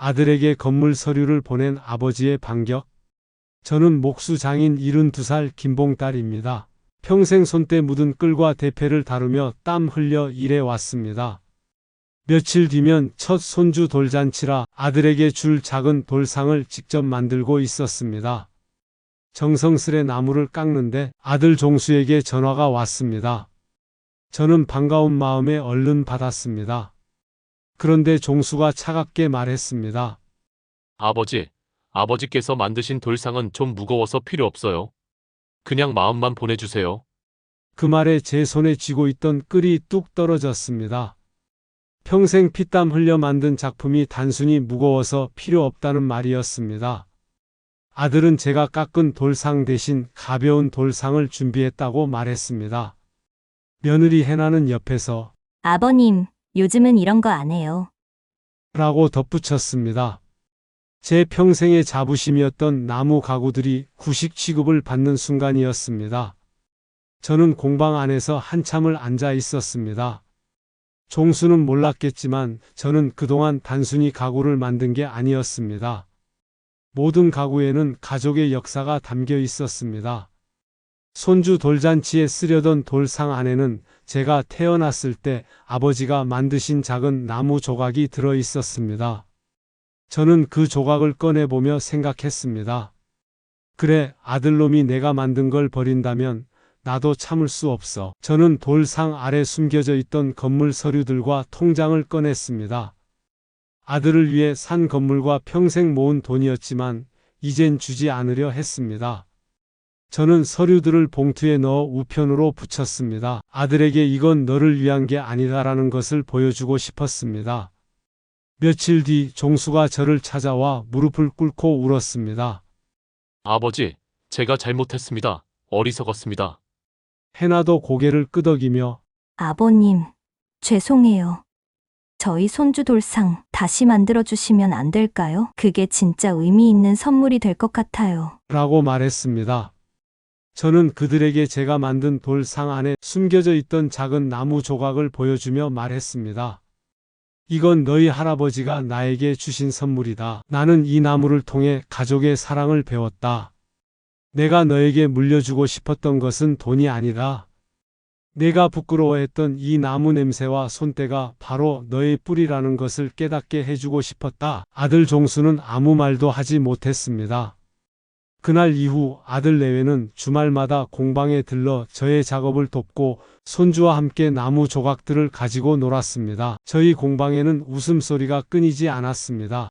아들에게 건물 서류를 보낸 아버지의 반격. 저는 목수 장인 72살 김봉딸입니다. 평생 손때 묻은 끌과 대패를 다루며 땀 흘려 일해 왔습니다. 며칠 뒤면 첫 손주 돌잔치라 아들에게 줄 작은 돌상을 직접 만들고 있었습니다. 정성스레 나무를 깎는데 아들 종수에게 전화가 왔습니다. 저는 반가운 마음에 얼른 받았습니다. 그런데 종수가 차갑게 말했습니다. 아버지, 아버지께서 만드신 돌상은 좀 무거워서 필요 없어요. 그냥 마음만 보내주세요. 그 말에 제 손에 쥐고 있던 끌이 뚝 떨어졌습니다. 평생 피땀 흘려 만든 작품이 단순히 무거워서 필요 없다는 말이었습니다. 아들은 제가 깎은 돌상 대신 가벼운 돌상을 준비했다고 말했습니다. 며느리 해나는 옆에서 아버님, 요즘은 이런 거 안 해요. 라고 덧붙였습니다. 제 평생의 자부심이었던 나무 가구들이 구식 취급을 받는 순간이었습니다. 저는 공방 안에서 한참을 앉아 있었습니다. 종수는 몰랐겠지만 저는 그동안 단순히 가구를 만든 게 아니었습니다. 모든 가구에는 가족의 역사가 담겨 있었습니다. 손주 돌잔치에 쓰려던 돌상 안에는 제가 태어났을 때 아버지가 만드신 작은 나무 조각이 들어 있었습니다. 저는 그 조각을 꺼내보며 생각했습니다. 그래, 아들놈이 내가 만든 걸 버린다면 나도 참을 수 없어. 저는 돌상 아래 숨겨져 있던 건물 서류들과 통장을 꺼냈습니다. 아들을 위해 산 건물과 평생 모은 돈이었지만 이젠 주지 않으려 했습니다. 저는 서류들을 봉투에 넣어 우편으로 붙였습니다. 아들에게 이건 너를 위한 게 아니다라는 것을 보여주고 싶었습니다. 며칠 뒤 종수가 저를 찾아와 무릎을 꿇고 울었습니다. 아버지, 제가 잘못했습니다. 어리석었습니다. 해나도 고개를 끄덕이며 아버님, 죄송해요. 저희 손주 돌상 다시 만들어 주시면 안 될까요? 그게 진짜 의미 있는 선물이 될 것 같아요. 라고 말했습니다. 저는 그들에게 제가 만든 돌 상 안에 숨겨져 있던 작은 나무 조각을 보여주며 말했습니다. 이건 너희 할아버지가 나에게 주신 선물이다. 나는 이 나무를 통해 가족의 사랑을 배웠다. 내가 너에게 물려주고 싶었던 것은 돈이 아니라 내가 부끄러워했던 이 나무 냄새와 손때가 바로 너의 뿌리라는 것을 깨닫게 해주고 싶었다. 아들 종수는 아무 말도 하지 못했습니다. 그날 이후 아들 내외는 주말마다 공방에 들러 저의 작업을 돕고 손주와 함께 나무 조각들을 가지고 놀았습니다. 저희 공방에는 웃음소리가 끊이지 않았습니다.